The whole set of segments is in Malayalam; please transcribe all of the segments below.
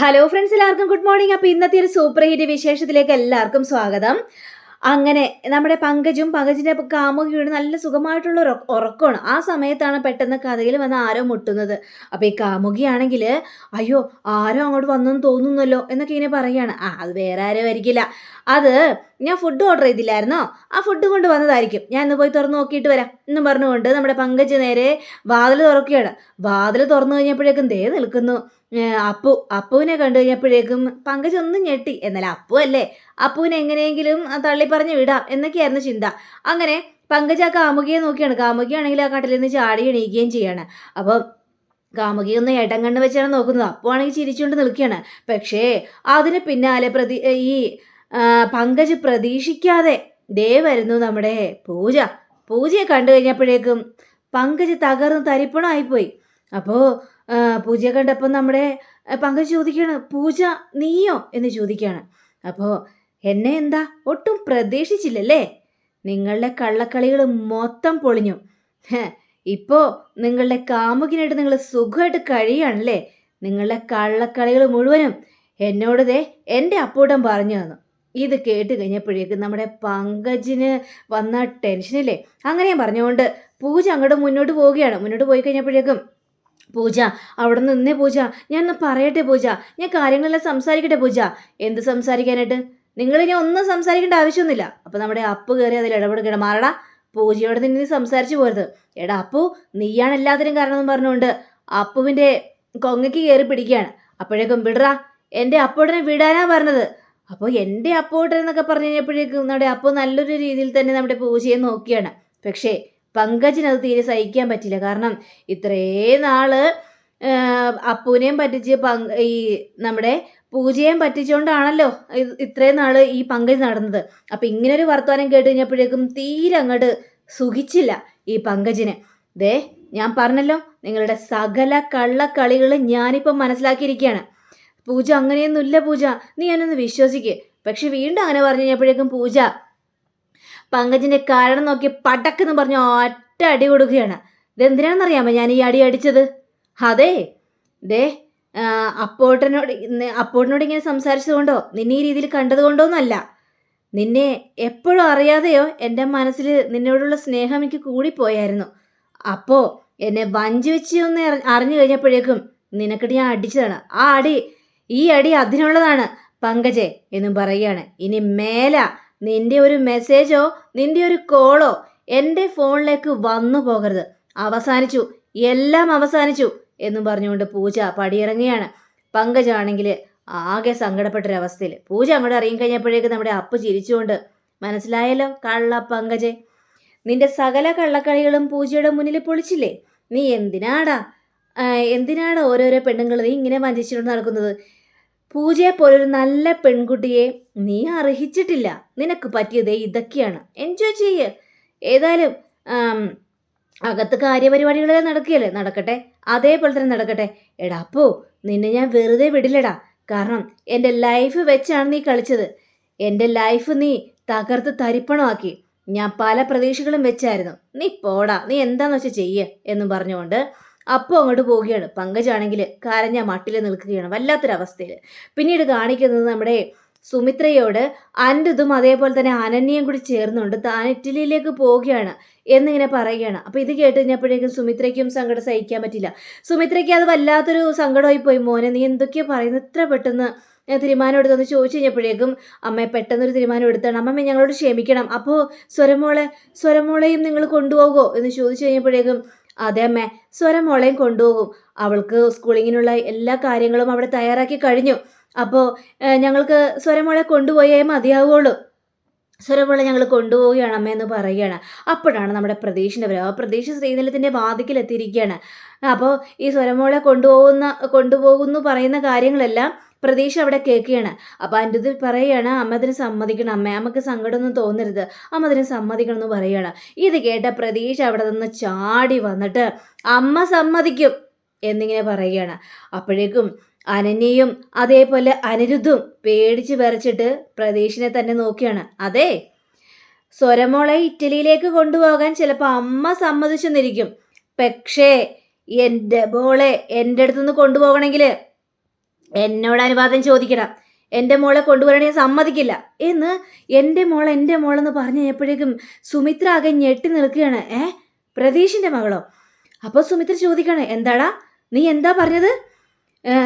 ഹലോ ഫ്രണ്ട്സ് എല്ലാവർക്കും ഗുഡ് മോർണിംഗ് അപ്പോൾ ഇന്നത്തെ ഒരു സൂപ്പർ ഹിറ്റ് വിശേഷത്തിലേക്ക് എല്ലാവർക്കും സ്വാഗതം. അങ്ങനെ നമ്മുടെ പങ്കജും പങ്കജിന്റെ കാമുകിയുടെ നല്ല സുഖമായിട്ടുള്ള ഉറക്കമാണ്. ആ സമയത്താണ് പെട്ടെന്ന് കഥയിൽ വന്ന് ആരോ മുട്ടുന്നത്. അപ്പോൾ ഈ കാമുകിയാണെങ്കിൽ അയ്യോ ആരോ അങ്ങോട്ട് വന്നെന്ന് തോന്നുന്നല്ലോ എന്നൊക്കെ ഇങ്ങനെ പറയുകയാണ് ആ അത് വേറെ ആരും ആയിരിക്കില്ല. അത് ഞാൻ ഫുഡ് ഓർഡർ ചെയ്തില്ലായിരുന്നോ? ആ ഫുഡ് കൊണ്ട് വന്നതായിരിക്കും. ഞാൻ ഇന്ന് പോയി തുറന്ന് നോക്കിയിട്ട് വരാം എന്നും പറഞ്ഞുകൊണ്ട് നമ്മുടെ പങ്കജ് നേരെ വാതിൽ തുറക്കുകയാണ്. വാതിൽ തുറന്നു കഴിഞ്ഞപ്പോഴേക്കും ദേ നിൽക്കുന്നു. അപ്പു അപ്പുവിനെ കണ്ടു കഴിഞ്ഞപ്പോഴേക്കും പങ്കജ് ഒന്നും ഞെട്ടി. എന്നാൽ അപ്പു അല്ലേ? അപ്പുവിനെ എങ്ങനെയെങ്കിലും തള്ളി പറഞ്ഞ് വിടാം എന്നൊക്കെയായിരുന്നു ചിന്ത. അങ്ങനെ പങ്കജ് ആ കാമുകിയെ നോക്കിയാണ്. കാമുകിയാണെങ്കിൽ ആ കട്ടിലിൽ നിന്ന് ചാടി എണീക്കുകയും ചെയ്യാണ്. അപ്പം കാമുകി ഒന്ന് ഇടം കണ്ണ് വെച്ചാണ് നോക്കുന്നത്. അപ്പു ആണെങ്കിൽ ചിരിച്ചുകൊണ്ട് നിൽക്കുകയാണ്. പക്ഷേ അതിന് പിന്നാലെ പ്രതി ഈ പങ്കജ് പ്രതീക്ഷിക്കാതെ ദേ വരുന്നു നമ്മുടെ പൂജ. പൂജയെ കണ്ടു കഴിഞ്ഞപ്പോഴേക്കും പങ്കജ് തകർന്ന് തരിപ്പണമായിപ്പോയി അപ്പോൾ പൂജയെ കണ്ടപ്പോൾ നമ്മുടെ പങ്കജ് ചോദിക്കുകയാണ് പൂജ നീയോ? എന്ന് ചോദിക്കുകയാണ്. അപ്പോൾ എന്നെ എന്താ? ഒട്ടും പ്രതീക്ഷിച്ചില്ലല്ലേ? നിങ്ങളുടെ കള്ളക്കളികൾ മൊത്തം പൊളിഞ്ഞു. ഇപ്പോ ഇപ്പോൾ നിങ്ങളുടെ കാമുകിനായിട്ട് നിങ്ങൾ സുഖമായിട്ട് കഴിയുകയാണല്ലേ? നിങ്ങളുടെ കള്ളക്കളികൾ മുഴുവനും എന്നോട് ദേ എന്റെ അപ്പൂട്ടൻ പറഞ്ഞു തന്നു. ഇത് കേട്ട് കഴിഞ്ഞപ്പോഴേക്കും നമ്മുടെ പങ്കജിന് വന്ന ടെൻഷനില്ലേ അങ്ങനെ പറഞ്ഞുകൊണ്ട് പൂജ അങ്ങോട്ട് മുന്നോട്ട് പോവുകയാണ്. മുന്നോട്ട് പോയി കഴിഞ്ഞപ്പോഴേക്കും പൂജ അവിടെ നിന്നേ പൂജ. ഞാൻ ഒന്ന് പറയട്ടെ പൂജ. ഞാൻ കാര്യങ്ങളെല്ലാം സംസാരിക്കട്ടെ പൂജ. എന്ത് സംസാരിക്കാനായിട്ട്? നിങ്ങളിനി ഒന്നും സംസാരിക്കേണ്ട ആവശ്യമൊന്നുമില്ല. അപ്പോൾ നമ്മുടെ അപ്പ് കയറി അതിൽ ഇടപെടുകയാണ്. മാറടാ പൂജയോട് നിന്ന് നീ സംസാരിച്ചു പോരുത്. എടാ അപ്പു നീയാണ് എല്ലാത്തിനും കാരണം എന്ന് പറഞ്ഞുകൊണ്ട് അപ്പുവിന്റെ കൊങ്ങയ്ക്ക് കയറി പിടിക്കുകയാണ്. അപ്പോഴേക്കും വിടറാ എന്റെ അപ്പോടനെ വിടാനാ പറഞ്ഞത്. അപ്പോൾ എന്റെ അപ്പോട്ടൻ എന്നൊക്കെ പറഞ്ഞു കഴിഞ്ഞപ്പോഴേക്കും നമ്മുടെ അപ്പോൾ നല്ലൊരു രീതിയിൽ തന്നെ നമ്മുടെ പൂജയെ നോക്കിയാണ്. പക്ഷേ പങ്കജിനത് തീരെ സഹിക്കാൻ പറ്റില്ല. കാരണം ഇത്രേ നാൾ അപ്പൂനെയും പറ്റിച്ച് പങ് ഈ നമ്മുടെ പൂജയും പറ്റിച്ചുകൊണ്ടാണല്ലോ ഇത് ഇത്രയും നാൾ ഈ പങ്കജ് നടന്നത്. അപ്പം ഇങ്ങനൊരു വർത്തമാനം കേട്ട് കഴിഞ്ഞപ്പോഴേക്കും തീരെ അങ്ങോട്ട് സുഖിച്ചില്ല ഈ പങ്കജിന്. ദേ ഞാൻ പറഞ്ഞല്ലോ നിങ്ങളുടെ സകല കള്ളക്കളികൾ ഞാനിപ്പം മനസ്സിലാക്കിയിരിക്കുകയാണ്. പൂജ അങ്ങനെയൊന്നുമില്ല പൂജ. നീ എന്നൊന്ന് വിശ്വസിക്ക്. പക്ഷെ വീണ്ടും അങ്ങനെ പറഞ്ഞു കഴിഞ്ഞപ്പോഴേക്കും പൂജ പങ്കജിന്റെ കാരണം നോക്കി പടക്കെന്ന് പറഞ്ഞ് ഒറ്റ അടി കൊടുക്കുകയാണ്. ഇതെന്തിനാണെന്നറിയാമോ ഞാൻ ഈ അടി അടിച്ചത്? അതെ ദേ അപ്പോട്ടനോട് അപ്പോട്ടനോട് ഇങ്ങനെ സംസാരിച്ചതുകൊണ്ടോ? നിന്നെ ഈ രീതിയിൽ കണ്ടതുകൊണ്ടോ ഒന്നല്ല നിന്നെ എപ്പോഴും അറിയാതെയോ എന്റെ മനസ്സിൽ നിന്നോടുള്ള സ്നേഹം എനിക്ക് കൂടിപ്പോയായിരുന്നു. അപ്പോൾ എന്നെ വഞ്ചി വെച്ച് ഒന്ന് അറി- അറിഞ്ഞു കഴിഞ്ഞപ്പോഴേക്കും നിനക്കിട്ട് ഞാൻ അടിച്ചതാണ്. ആ അടി ഈ അടി അതിനുള്ളതാണ്. പങ്കജെ എന്നും പറയുകയാണ്. ഇനി മേല നിന്റെ ഒരു മെസ്സേജോ നിന്റെ ഒരു കോളോ എന്റെ ഫോണിലേക്ക് വന്നു പോകരുത്. അവസാനിച്ചു എല്ലാം അവസാനിച്ചു എന്നും പറഞ്ഞുകൊണ്ട് പൂജ പടിയിറങ്ങുകയാണ്. പങ്കജാണെങ്കിൽ ആകെ സങ്കടപ്പെട്ടൊരവസ്ഥയിൽ. പൂജ അങ്ങോട്ട് അറിയും കഴിഞ്ഞപ്പോഴേക്ക് നമ്മുടെ അപ്പ് ചിരിച്ചുകൊണ്ട് മനസ്സിലായല്ലോ കള്ള പങ്കജെ നിന്റെ സകല കള്ളക്കളികളും പൂജയുടെ മുന്നിൽ പൊളിച്ചില്ലേ? നീ എന്തിനാടാ എന്തിനാടാ ഓരോരോ പെണ്ണുങ്ങൾ നീ ഇങ്ങനെ വഞ്ചിച്ചുകൊണ്ട് നടക്കുന്നത്? പൂജയെ പോലൊരു നല്ല പെൺകുട്ടിയെ നീ അർഹിച്ചിട്ടില്ല. നിനക്ക് പറ്റിയത് ഇതൊക്കെയാണ്. എൻജോയ് ചെയ്യ്. ഏതായാലും അകത്ത് കാര്യപരിപാടികളെല്ലാം നടക്കുകയല്ലേ? നടക്കട്ടെ. അതേപോലെ തന്നെ നടക്കട്ടെ. എടാ അപ്പോ നിന്നെ ഞാൻ വെറുതെ വിടില്ലടാ. കാരണം എന്റെ ലൈഫ് വെച്ചാണ് നീ കളിച്ചത്. എന്റെ ലൈഫ് നീ തകർത്ത് തരിപ്പണമാക്കി. ഞാൻ പല പ്രതീക്ഷകളും വെച്ചായിരുന്നു. നീ പോടാ. നീ എന്താന്ന് വെച്ചാൽ ചെയ്യ് എന്നും പറഞ്ഞുകൊണ്ട് അപ്പോൾ അങ്ങോട്ട് പോവുകയാണ്. പങ്കജാണെങ്കിൽ കരഞ്ഞ മട്ടിൽ നിൽക്കുകയാണ്. വല്ലാത്തൊരവസ്ഥയിൽ പിന്നീട് കാണിക്കുന്നത് നമ്മുടെ സുമിത്രയോട് അന്റെതും അതേപോലെ തന്നെ അനന്യയും കൂടി ചേർന്നുകൊണ്ട് താൻ ഇറ്റലിയിലേക്ക് പോവുകയാണ് എന്നിങ്ങനെ പറയുകയാണ്. അപ്പോൾ ഇത് കേട്ട് കഴിഞ്ഞപ്പോഴേക്കും സുമിത്രയ്ക്കും സങ്കടം സഹിക്കാൻ പറ്റില്ല. സുമിത്രയ്ക്ക് അത് വല്ലാത്തൊരു സങ്കടമായി പോയി മോനെ. നീ എന്തൊക്കെയാ പറയുന്നത്? ഇത്ര പെട്ടെന്ന് തീരുമാനം എടുത്തെന്ന് ചോദിച്ചു കഴിഞ്ഞപ്പോഴേക്കും അമ്മ പെട്ടെന്നൊരു തീരുമാനം എടുത്താണ്. അമ്മമ്മ ഞങ്ങളോട് ക്ഷമിക്കണം. അപ്പോൾ സ്വരമോളെ സ്വരമോളെയും നിങ്ങൾ കൊണ്ടുപോകുമോ എന്ന് ചോദിച്ചു കഴിഞ്ഞപ്പോഴേക്കും അതെ അമ്മേ സ്വരം മോളെയും കൊണ്ടുപോകും. അവൾക്ക് സ്കൂളിങ്ങിനുള്ള എല്ലാ കാര്യങ്ങളും അവിടെ തയ്യാറാക്കി കഴിഞ്ഞു. അപ്പോൾ ഞങ്ങൾക്ക് സ്വരമോളെ കൊണ്ടുപോയേ മതിയാവുള്ളൂ സ്വരമോളെ ഞങ്ങൾ കൊണ്ടുപോവുകയാണ് അമ്മയെന്ന് പറയുകയാണ്. അപ്പോഴാണ് നമ്മുടെ പ്രതീഷിന്റെ വരവ് ആ പ്രതീഷ് ശ്രീനിലത്തിന്റെ വാതിക്കലെത്തിയിരിക്കുകയാണ്. അപ്പോൾ ഈ സ്വരമോളെ കൊണ്ടുപോകുന്ന കൊണ്ടുപോകുന്നു പറയുന്ന കാര്യങ്ങളെല്ലാം പ്രതീക്ഷ അവിടെ കേൾക്കുകയാണ്. അപ്പോൾ അനിരുദ്ധ് പറയുകയാണ് അമ്മ അതിന് സമ്മതിക്കണം. അമ്മ അമ്മയ്ക്ക് സങ്കടമൊന്നും തോന്നരുത്. അമ്മ അതിന് സമ്മതിക്കണം എന്ന് പറയുകയാണ് ഇത് കേട്ട പ്രതീക്ഷ അവിടെ നിന്ന് ചാടി വന്നിട്ട് അമ്മ സമ്മതിക്കും എന്നിങ്ങനെ പറയുകയാണ്. അപ്പോഴേക്കും അനന്യയും അതേപോലെ അനിരുദ്ധും പേടിച്ച് വരച്ചിട്ട് പ്രതീക്ഷനെ തന്നെ നോക്കിയാണ്. അതെ സ്വരമോളെ ഇറ്റലിയിലേക്ക് കൊണ്ടുപോകാൻ ചിലപ്പോൾ അമ്മ സമ്മതിച്ചെന്നിരിക്കും. പക്ഷേ എന്റെ മോളെ എന്റെ അടുത്തുനിന്ന് കൊണ്ടുപോകണമെങ്കിൽ എന്നോട് അനുവാദം ചോദിക്കണം. എന്റെ മോളെ കൊണ്ടുവരണേ സമ്മതിക്കില്ല. എന്ന് എന്റെ മോൾ എന്റെ മോളെന്ന് പറഞ്ഞു കഴിഞ്ഞപ്പോഴേക്കും സുമിത്ര ആകെ ഞെട്ടി നിൽക്കുകയാണ്. ഏ? പ്രതീഷിന്റെ മകളോ? അപ്പോൾ സുമിത്ര ചോദിക്കണേ എന്താടാ? നീ എന്താ പറഞ്ഞത്?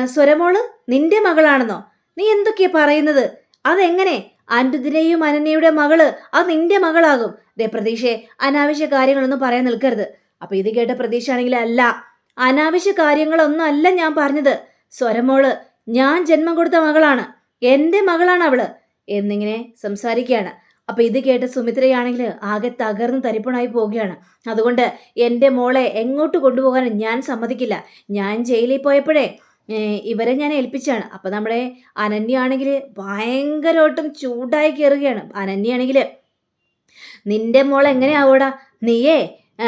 സ്വരമോൾ നിന്റെ മകളാണെന്നോ? നീ എന്തൊക്കെയാ പറയുന്നത്? അതെങ്ങനെ? അനുദിനെയും അനന്യയുടെ മകൾ അത് നിന്റെ മകളാകും. ദേ പ്രതീക്ഷെ അനാവശ്യ കാര്യങ്ങളൊന്നും പറയാൻ നിൽക്കരുത്. അപ്പൊ ഇത് കേട്ട പ്രതീക്ഷ ആണെങ്കിൽ അല്ല അനാവശ്യ കാര്യങ്ങളൊന്നും അല്ല ഞാൻ പറഞ്ഞത്. സ്വരമോൾ ഞാൻ ജന്മം കൊടുത്ത മകളാണ്. എന്റെ മകളാണ് അവൾ. എന്നിങ്ങനെ സംസാരിക്കുകയാണ്. അപ്പൊ ഇത് കേട്ട സുമിത്രയാണെങ്കിൽ ആകെ തകർന്ന് തരിപ്പണായി പോവുകയാണ്. അതുകൊണ്ട് എന്റെ മോളെ എങ്ങോട്ട് കൊണ്ടുപോകാൻ ഞാൻ സമ്മതിക്കില്ല. ഞാൻ ജയിലിൽ പോയപ്പോഴേ ഇവരെ ഞാൻ ഏൽപ്പിച്ചാണ്. അപ്പൊ നമ്മുടെ അനന്യാണെങ്കിൽ ഭയങ്കരമായിട്ടും ചൂടായി കയറുകയാണ് അനന്യാണെങ്കിൽ നിന്റെ മോൾ എങ്ങനെയാവൂടാ? നീയേ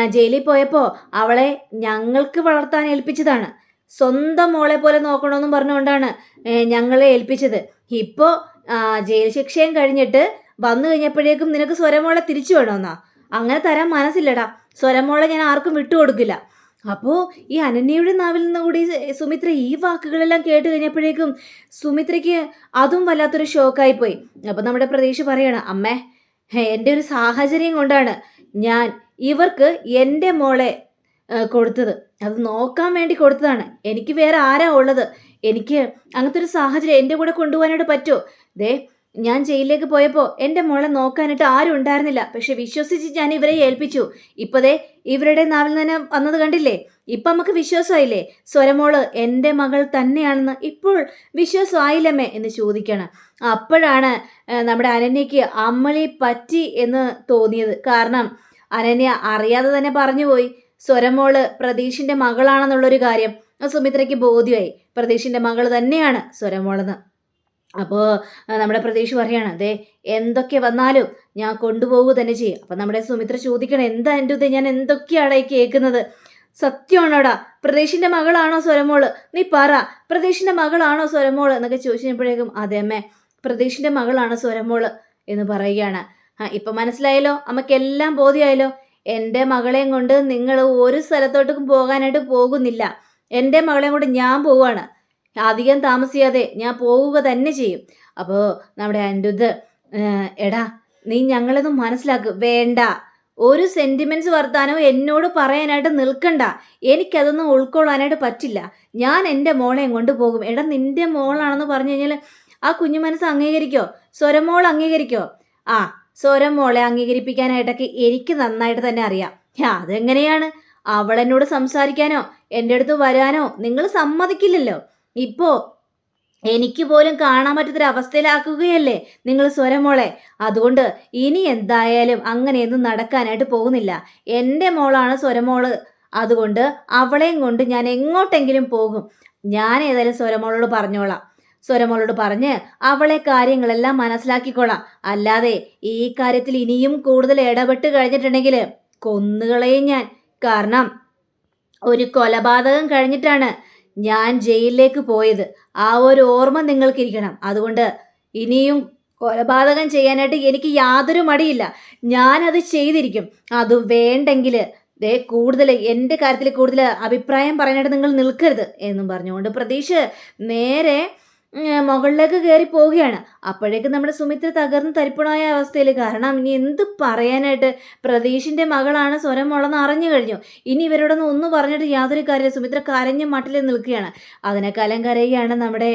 ജയിലിൽ പോയപ്പോ അവളെ ഞങ്ങൾക്ക് വളർത്താൻ ഏൽപ്പിച്ചതാണ്. സ്വന്തം മോളെ പോലെ നോക്കണമെന്നും പറഞ്ഞുകൊണ്ടാണ് ഞങ്ങളെ ഏൽപ്പിച്ചത്. ഇപ്പോൾ ജയിൽ ശിക്ഷയും കഴിഞ്ഞിട്ട് വന്നു കഴിഞ്ഞപ്പോഴേക്കും നിനക്ക് സ്വരമോളെ തിരിച്ചു വേണമെന്നാ അങ്ങനെ തരാൻ മനസ്സില്ലടാ. സ്വരമോളെ ഞാൻ ആർക്കും വിട്ടുകൊടുക്കില്ല അപ്പോൾ ഈ അനന്യയുടെ നാവിൽ നിന്ന് കൂടി സുമിത്ര ഈ വാക്കുകളെല്ലാം കേട്ട് കഴിഞ്ഞപ്പോഴേക്കും സുമിത്രയ്ക്ക് അതും വല്ലാത്തൊരു ഷോക്കായി പോയി. അപ്പോൾ നമ്മുടെ പ്രതീക്ഷ പറയണം അമ്മേ എന്റെ ഒരു സാഹചര്യം കൊണ്ടാണ് ഞാൻ ഇവർക്ക് എന്റെ മോളെ കൊടുത്തത്. അത് നോക്കാൻ വേണ്ടി കൊടുത്തതാണ്. എനിക്ക് വേറെ ആരാ ഉള്ളത്? എനിക്ക് അങ്ങനത്തെ ഒരു സാഹചര്യം എന്റെ കൂടെ കൊണ്ടുപോകാനായിട്ട് പറ്റുമോ ദേ ഞാൻ ജയിലിലേക്ക് പോയപ്പോൾ എന്റെ മോളെ നോക്കാനായിട്ട് ആരും ഉണ്ടായിരുന്നില്ല. പക്ഷെ വിശ്വസിച്ച് ഞാൻ ഇവരെ ഏൽപ്പിച്ചു. ഇപ്പോഴേ ഇവരുടെ നാവിൽ നിന്ന് വന്നത് കണ്ടില്ലേ? ഇപ്പം നമുക്ക് വിശ്വാസമായില്ലേ? സ്വരമോൾ എന്റെ മകൾ തന്നെയാണെന്ന് ഇപ്പോൾ വിശ്വാസമായില്ലമ്മേ എന്ന് ചോദിക്കണം. അപ്പോഴാണ് നമ്മുടെ അനന്യയ്ക്ക് അമ്മളി പറ്റി എന്ന് തോന്നിയത്. കാരണം അനന്യ അറിയാതെ തന്നെ പറഞ്ഞുപോയി സ്വരമോൾ പ്രതീഷിന്റെ മകളാണെന്നുള്ളൊരു കാര്യം. സുമിത്രയ്ക്ക് ബോധ്യമായി പ്രതീഷിന്റെ മകൾ തന്നെയാണ് സ്വരമോളെന്ന്. അപ്പോൾ നമ്മുടെ പ്രതീക്ഷ പറയാണ് അതെ എന്തൊക്കെ വന്നാലും ഞാൻ കൊണ്ടുപോകുക തന്നെ ചെയ്യും. അപ്പം നമ്മുടെ സുമിത്ര ചോദിക്കണം എന്താ എന്റെ ഇത് ഞാൻ എന്തൊക്കെയാണ് ഈ കേൾക്കുന്നത്? സത്യമാണോടാ? പ്രതീഷിന്റെ മകളാണോ സ്വരമോൾ? നീ പറ പ്രതീഷിന്റെ മകളാണോ സ്വരമോൾ? എന്നൊക്കെ ചോദിച്ചപ്പോഴേക്കും അതെ അമ്മേ പ്രതീഷിന്റെ മകളാണ് സ്വരമോൾ എന്ന് പറയുകയാണ്. ഇപ്പം മനസ്സിലായല്ലോ? അമ്മയ്ക്കെല്ലാം ബോധ്യമായല്ലോ എന്റെ മകളെയും കൊണ്ട് നിങ്ങൾ ഒരു സ്ഥലത്തോട്ടും പോകാനായിട്ട് പോകുന്നില്ല. എന്റെ മകളെയും കൊണ്ട് ഞാൻ പോവാണ് അധികം താമസിയാതെ ഞാൻ പോവുക തന്നെ ചെയ്യും. അപ്പോൾ നമ്മുടെ അനിരുദ്ധ് എടാ നീ ഞങ്ങളൊന്നും മനസ്സിലാക്കുക വേണ്ട. ഒരു സെന്റിമെന്റ്സ് വർത്താനോ എന്നോട് പറയാനായിട്ട് നിൽക്കണ്ട. എനിക്കതൊന്നും ഉൾക്കൊള്ളാനായിട്ട് പറ്റില്ല. ഞാൻ എന്റെ മോളെയും കൊണ്ട് പോകും. എടാ നിന്റെ മോളാണെന്ന് പറഞ്ഞു കഴിഞ്ഞാൽ ആ കുഞ്ഞു മനസ്സ് അംഗീകരിക്കോ? സ്വരമോൾ അംഗീകരിക്കോ? ആ സ്വരം മോളെ അംഗീകരിപ്പിക്കാനായിട്ടൊക്കെ എനിക്ക് നന്നായിട്ട് തന്നെ അറിയാം. അതെങ്ങനെയാണ്? അവളെന്നോട് സംസാരിക്കാനോ എന്റെ അടുത്ത് വരാനോ നിങ്ങൾ സമ്മതിക്കില്ലല്ലോ. ഇപ്പോ എനിക്ക് പോലും കാണാൻ പറ്റാത്തൊരവസ്ഥയിലാക്കുകയല്ലേ നിങ്ങൾ സ്വരമോളെ അതുകൊണ്ട് ഇനി എന്തായാലും അങ്ങനെയൊന്നും നടക്കാനായിട്ട് പോകുന്നില്ല. എന്റെ മോളാണ് സ്വരമോൾ അതുകൊണ്ട് അവളെയും കൊണ്ട് ഞാൻ എങ്ങോട്ടെങ്കിലും പോകും. ഞാൻ ഏതായാലും സ്വരമോളോട് പറഞ്ഞോളാം. സ്വരമോളോട് പറഞ്ഞ് അവളെ കാര്യങ്ങളെല്ലാം മനസ്സിലാക്കിക്കോളാം. അല്ലാതെ ഈ കാര്യത്തിൽ ഇനിയും കൂടുതൽ ഇടപെട്ട് കഴിഞ്ഞിട്ടുണ്ടെങ്കിൽ കൊന്നുകളയും ഞാൻ. കാരണം ഒരു കൊലപാതകം കഴിഞ്ഞിട്ടാണ് ഞാൻ ജയിലിലേക്ക് പോയത്. ആ ഒരു ഓർമ്മ നിങ്ങൾക്കിരിക്കണം. അതുകൊണ്ട് ഇനിയും കൊലപാതകം ചെയ്യാനായിട്ട് എനിക്ക് യാതൊരു മടിയില്ല. ഞാനത് ചെയ്തിരിക്കും. അത് വേണ്ടെങ്കിൽ ദേ കൂടുതൽ എന്റെ കാര്യത്തിൽ കൂടുതൽ അഭിപ്രായം പറയാനായിട്ട് നിങ്ങൾ നിൽക്കരുത് എന്നും പറഞ്ഞുകൊണ്ട് പ്രതീക്ഷ നേരെ മുകളിലേക്ക് കയറി പോവുകയാണ്. അപ്പോഴേക്കും നമ്മുടെ സുമിത്ര തകർന്ന് തരിപ്പണമായ അവസ്ഥയിൽ കാരണം ഇനി എന്ത് പറയാനായിട്ട് പ്രതീഷിന്റെ മകളാണ് സ്വരം മുളന്ന് അറിഞ്ഞു കഴിഞ്ഞു. ഇനി ഇവരോടൊന്നും ഒന്നും പറഞ്ഞിട്ട് യാതൊരു കാര്യമില്ല. സുമിത്ര കരഞ്ഞ മട്ടിൽ നിൽക്കുകയാണ്. അതിനേക്കാലം കരയുകയാണ് നമ്മുടെ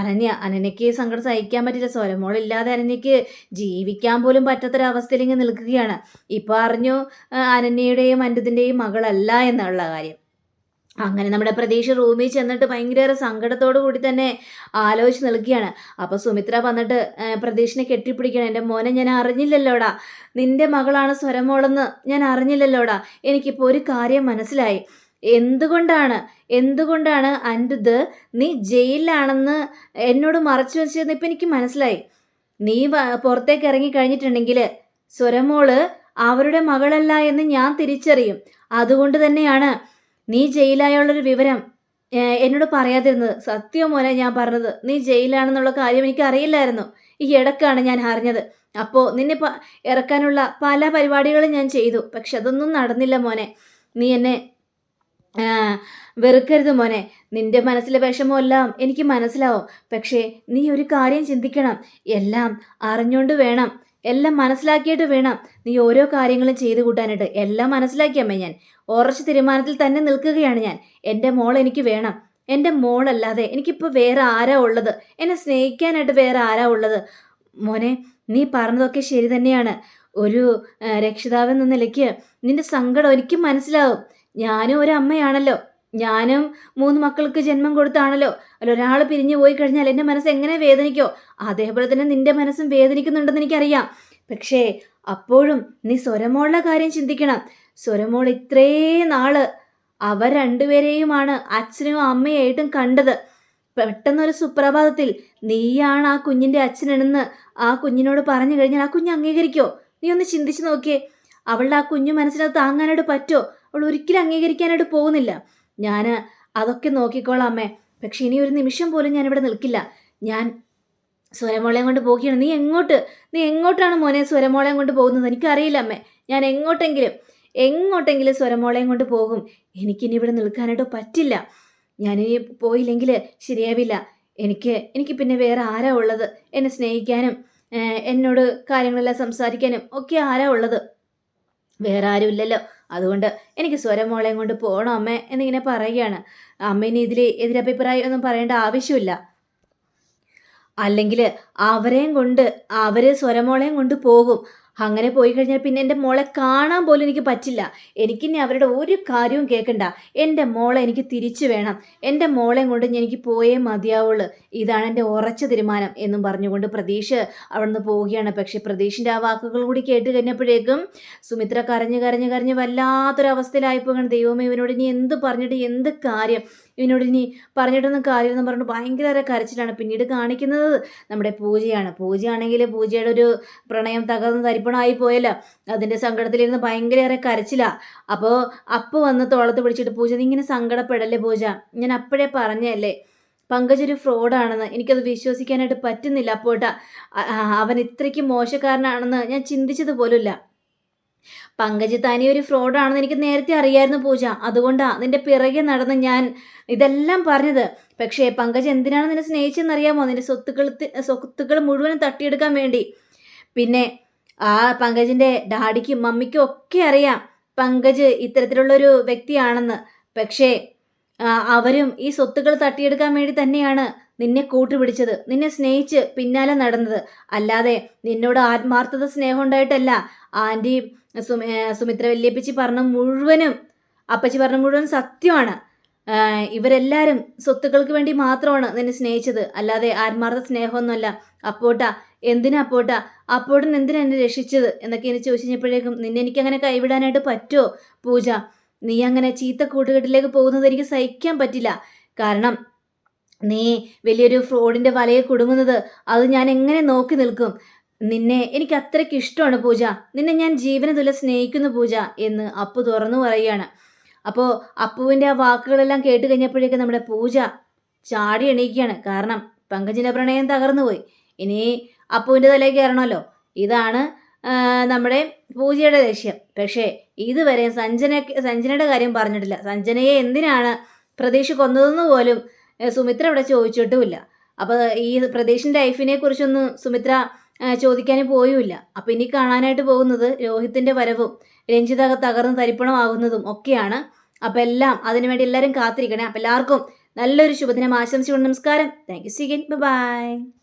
അനന്യ. അനന്യയ്ക്ക് സങ്കടം സഹിക്കാൻ പറ്റില്ല. സ്വരം മോളില്ലാതെ അനന്യയ്ക്ക് ജീവിക്കാൻ പോലും പറ്റാത്തൊരവസ്ഥയിൽ ഇങ്ങനെ നിൽക്കുകയാണ്. ഇപ്പോൾ അറിഞ്ഞു അനന്യയുടെയും അനുദിന്റെയും മകളല്ല എന്നുള്ള കാര്യം. അങ്ങനെ നമ്മുടെ പ്രതീക്ഷ റൂമിൽ ചെന്നിട്ട് ഭയങ്കര സങ്കടത്തോടു കൂടി തന്നെ ആലോചിച്ച് നിൽക്കുകയാണ്. അപ്പോൾ സുമിത്ര വന്നിട്ട് പ്രതീക്ഷനെ കെട്ടിപ്പിടിക്കണം എന്റെ മോനെ ഞാൻ അറിഞ്ഞില്ലല്ലോടാ. നിന്റെ മകളാണ് സ്വരമോളെന്ന് ഞാൻ അറിഞ്ഞില്ലല്ലോടാ. എനിക്കിപ്പോൾ ഒരു കാര്യം മനസ്സിലായി. എന്തുകൊണ്ടാണ് എന്തുകൊണ്ടാണ് അൻഡുത് നീ ജയിലിലാണെന്ന് എന്നോട് മറച്ചു വെച്ചതെന്ന് ഇപ്പം എനിക്ക് മനസ്സിലായി. നീ പുറത്തേക്ക് ഇറങ്ങി കഴിഞ്ഞിട്ടുണ്ടെങ്കിൽ സ്വരമോൾ അവരുടെ മകളല്ല എന്ന് ഞാൻ തിരിച്ചറിയും. അതുകൊണ്ട് തന്നെയാണ് നീ ജയിലായുള്ളൊരു വിവരം എന്നോട് പറയാതിരുന്നത്. സത്യം മോനെ ഞാൻ പറഞ്ഞത് നീ ജയിലാണെന്നുള്ള കാര്യം എനിക്ക് അറിയില്ലായിരുന്നു. ഈ ഇടക്കാണ് ഞാൻ അറിഞ്ഞത്. അപ്പോൾ നിന്നെ ഇറക്കാനുള്ള പല പരിപാടികളും ഞാൻ ചെയ്തു. പക്ഷെ അതൊന്നും നടന്നില്ല മോനെ. നീ എന്നെ വെറുക്കരുത് മോനെ. നിന്റെ മനസ്സിലെ വിഷമമെല്ലാം എനിക്ക് മനസ്സിലാവും. പക്ഷേ നീ ഒരു കാര്യം ചിന്തിക്കണം. എല്ലാം അറിഞ്ഞുകൊണ്ട് വേണം. എല്ലാം മനസ്സിലാക്കിയിട്ട് വേണം നീ ഓരോ കാര്യങ്ങളും ചെയ്തു കൂട്ടാനായിട്ട്. എല്ലാം മനസ്സിലാക്കിയമ്മേ ഞാൻ. ഉറച്ച തീരുമാനത്തിൽ തന്നെ നിൽക്കുകയാണ് ഞാൻ. എന്റെ മോൾ എനിക്ക് വേണം. എന്റെ മോളല്ലാതെ എനിക്കിപ്പോൾ വേറെ ആരാ ഉള്ളത്? എന്നെ സ്നേഹിക്കാനായിട്ട് വേറെ ആരാ ഉള്ളത്? മോനെ നീ പറഞ്ഞതൊക്കെ ശരി തന്നെയാണ്. ഒരു രക്ഷിതാവെന്ന നിലയ്ക്ക് നിന്റെ സങ്കടം എനിക്കും മനസ്സിലാവും. ഞാനും ഒരു അമ്മയാണല്ലോ. ഞാനും മൂന്ന് മക്കൾക്ക് ജന്മം കൊടുത്താണല്ലോ. അല്ല ഒരാൾ പിരിഞ്ഞു പോയി കഴിഞ്ഞാൽ എന്റെ മനസ്സ് എങ്ങനെ വേദനിക്കോ? അതേപോലെ തന്നെ നിന്റെ മനസ്സും വേദനിക്കുന്നുണ്ടെന്ന് എനിക്കറിയാം. പക്ഷേ അപ്പോഴും നീ സ്വരമോളുടെ കാര്യം ചിന്തിക്കണം. സ്വരമോൾ ഇത്രേ നാൾ അവർ രണ്ടുപേരെയുമാണ് അച്ഛനും അമ്മയായിട്ടും കണ്ടത്. പെട്ടെന്നൊരു സുപ്രഭാതത്തിൽ നീയാണ് ആ കുഞ്ഞിന്റെ അച്ഛനെന്ന് ആ കുഞ്ഞിനോട് പറഞ്ഞു കഴിഞ്ഞാൽ ആ കുഞ്ഞ് അംഗീകരിക്കോ? നീ ഒന്ന് ചിന്തിച്ചു നോക്കിയേ. അവളുടെ ആ കുഞ്ഞു മനസ്സിനത് താങ്ങാനായിട്ട് പറ്റുമോ? അവൾ ഒരിക്കലും അംഗീകരിക്കാനായിട്ട് പോകുന്നില്ല. ഞാൻ അതൊക്കെ നോക്കിക്കോളാം അമ്മേ. പക്ഷെ ഇനി ഒരു നിമിഷം പോലും ഞാൻ ഇവിടെ നിൽക്കില്ല. ഞാൻ സ്വരമോളയും കൊണ്ട് പോകുകയാണ് നീ എങ്ങോട്ട്? നീ എങ്ങോട്ടാണ് മോനെ സ്വരമോളയും കൊണ്ട് പോകുന്നത്? എനിക്കറിയില്ല അമ്മേ. ഞാൻ എങ്ങോട്ടെങ്കിലും എങ്ങോട്ടെങ്കിലും സ്വരമോളയും കൊണ്ട് പോകും. എനിക്കിനി ഇവിടെ നിൽക്കാനായിട്ട് പറ്റില്ല. ഞാനിനി പോയില്ലെങ്കിൽ ശരിയാവില്ല. എനിക്ക് എനിക്ക് പിന്നെ വേറെ ആരാ ഉള്ളത്? എന്നെ സ്നേഹിക്കാനും എന്നോട് കാര്യങ്ങളെല്ലാം സംസാരിക്കാനും ഒക്കെ ആരാ ഉള്ളത്? വേറെ ആരുമില്ലല്ലോ അതുകൊണ്ട് എനിക്ക് സ്വരമോളയും കൊണ്ട് പോകണം അമ്മേ എന്നിങ്ങനെ പറയുകയാണ്. അമ്മേനെ ഇതിൽ എതിരഭിപ്രായം ഒന്നും പറയേണ്ട ആവശ്യമില്ല. അല്ലെങ്കിൽ അവരെയും കൊണ്ട് അവർ സ്വരമോളയും കൊണ്ട് പോകും. അങ്ങനെ പോയി കഴിഞ്ഞാൽ പിന്നെ എന്റെ മോളെ കാണാൻ പോലും എനിക്ക് പറ്റില്ല. എനിക്കിനി അവരുടെ ഒരു കാര്യവും കേൾക്കണ്ട. എന്റെ മോളെ എനിക്ക് തിരിച്ചു വേണം. എന്റെ മോളെ കൊണ്ട് എനിക്ക് പോയേ മതിയാവുള്ളൂ. ഇതാണ് എന്റെ ഉറച്ച തീരുമാനം എന്നും പറഞ്ഞുകൊണ്ട് പ്രതീഷ് അവിടുന്ന് പോവുകയാണ്. പക്ഷേ പ്രതീഷിന്റെ ആ വാക്കുകൾ കൂടി കേട്ട് കഴിഞ്ഞപ്പോഴേക്കും സുമിത്ര കരഞ്ഞ് കരഞ്ഞ് കരഞ്ഞ് വല്ലാത്തൊരവസ്ഥയിലായി പോകണം ദൈവമേ ഇവനോട് ഇനി എന്ത് പറഞ്ഞിട്ട് എന്ത് കാര്യം? ഇവനോട് ഇനി പറഞ്ഞിട്ടൊന്നും കാര്യമെന്ന് പറഞ്ഞിട്ട് ഭയങ്കര കരച്ചിലാണ്. പിന്നീട് കാണിക്കുന്നത് നമ്മുടെ പൂജയാണ്. പൂജയാണെങ്കിൽ പൂജയുടെ ഒരു പ്രണയം തകർന്ന് തരിപ്പണമായി പോയല്ലോ. അതിന്റെ സങ്കടത്തിലിരുന്ന് ഭയങ്കരയേറെ കരച്ചിലാണ് അപ്പോൾ അപ്പ് വന്ന് തോളത്ത് പിടിച്ചിട്ട് പൂജ നീ ഇങ്ങനെ സങ്കടപ്പെടല്ലേ പൂജ? ഞാൻ അപ്പോഴേ പറഞ്ഞല്ലേ? പങ്കജ് ഒരു ഫ്രോഡാണെന്ന്. എനിക്കത് വിശ്വസിക്കാനായിട്ട് പറ്റുന്നില്ല അപ്പോട്ടാ അവൻ ഇത്രയ്ക്ക് മോശക്കാരനാണെന്ന് ഞാൻ ചിന്തിച്ചത് പോലുമില്ല പങ്കജ് തനി ഒരു ഫ്രോഡാണെന്ന് എനിക്ക് നേരത്തെ അറിയായിരുന്നു പൂജ. അതുകൊണ്ടാ നിന്റെ പിറകെ നടന്ന് ഞാൻ ഇതെല്ലാം പറഞ്ഞത്. പക്ഷേ പങ്കജ് എന്തിനാണ് നിന്നെ സ്നേഹിച്ചെന്നറിയാമോ? നിന്റെ സ്വത്തുക്കൾ സ്വത്തുക്കൾ മുഴുവനും തട്ടിയെടുക്കാൻ വേണ്ടി. പിന്നെ ആ പങ്കജിന്റെ ഡാഡിക്കും മമ്മിക്കും ഒക്കെ അറിയാം പങ്കജ് ഇത്തരത്തിലുള്ളൊരു വ്യക്തിയാണെന്ന്. പക്ഷേ അവരും ഈ സ്വത്തുക്കൾ തട്ടിയെടുക്കാൻ വേണ്ടി തന്നെയാണ് നിന്നെ കൂട്ടുപിടിച്ചത്. നിന്നെ സ്നേഹിച്ച് പിന്നാലെ നടന്നത്. അല്ലാതെ നിന്നോട് ആത്മാർത്ഥത സ്നേഹം ഉണ്ടായിട്ടല്ല. ആന്റി സുമിത്ര വല്യപ്പച്ചി പറഞ്ഞ മുഴുവനും അപ്പച്ചി പറഞ്ഞ മുഴുവൻ സത്യമാണ്. ഇവരെല്ലാവരും സ്വത്തുക്കൾക്ക് വേണ്ടി മാത്രമാണ് നിന്നെ സ്നേഹിച്ചത്. അല്ലാതെ ആത്മാർത്ഥ സ്നേഹമൊന്നുമല്ല. അപ്പോട്ടാ എന്തിനാ അപ്പോട്ടാ? അപ്പോട്ടൻ എന്തിനാ എന്നെ രക്ഷിച്ചത്? എന്നൊക്കെ എനിക്ക് ചോദിച്ചു കഴിഞ്ഞപ്പോഴേക്കും നിന്നെ എനിക്കങ്ങനെ കൈവിടാനായിട്ട് പറ്റുമോ പൂജ? നീ അങ്ങനെ ചീത്ത കൂട്ടുകെട്ടിലേക്ക് പോകുന്നത് എനിക്ക് സഹിക്കാൻ പറ്റില്ല. കാരണം നീ വലിയൊരു ഫ്രോഡിന്റെ വലയിൽ കുടുങ്ങുന്നത്. അത് ഞാൻ എങ്ങനെ നോക്കി നിൽക്കും? നിന്നെ എനിക്ക് അത്രയ്ക്ക് ഇഷ്ടമാണ് പൂജ. നിന്നെ ഞാൻ ജീവന തുല സ്നേഹിക്കുന്നു പൂജ എന്ന് അപ്പു തുറന്നു പറയുകയാണ്. അപ്പോൾ അപ്പുവിന്റെ ആ വാക്കുകളെല്ലാം കേട്ട് കഴിഞ്ഞപ്പോഴേക്കും നമ്മുടെ പൂജ ചാടി എണീക്കുകയാണ്. കാരണം പങ്കജിന്റെ പ്രണയം തകർന്നു പോയി. ഇനി അപ്പുവിന്റെ തലയിൽ കയറണമല്ലോ. ഇതാണ് നമ്മുടെ പൂജയുടെ ലക്ഷ്യം പക്ഷേ ഇതുവരെ സഞ്ജന സഞ്ജനയുടെ കാര്യം പറഞ്ഞിട്ടില്ല. സഞ്ജനയെ എന്തിനാണ് പ്രതീക്ഷ കൊന്നതെന്ന് പോലും സുമിത്ര ഇവിടെ ചോദിച്ചിട്ടുമില്ല. അപ്പോൾ ഈ പ്രതീഷിന്റെ ലൈഫിനെ കുറിച്ചൊന്നും സുമിത്ര ആ, ചോദിക്കാനും പോയുമില്ല. അപ്പോൾ ഇനി കാണാനായിട്ട് പോകുന്നത് രോഹിത്തിന്റെ വരവും രഞ്ജിത തകർന്ന് തരിപ്പണമാകുന്നതും ഒക്കെയാണ്. അപ്പോൾ എല്ലാം അതിനുവേണ്ടി എല്ലാവരും കാത്തിരിക്കണേ. അപ്പോൾ എല്ലാവർക്കും നല്ലൊരു ശുഭദിനം ആശംസിച്ചുകൊണ്ട് നമസ്കാരം. Thank you C by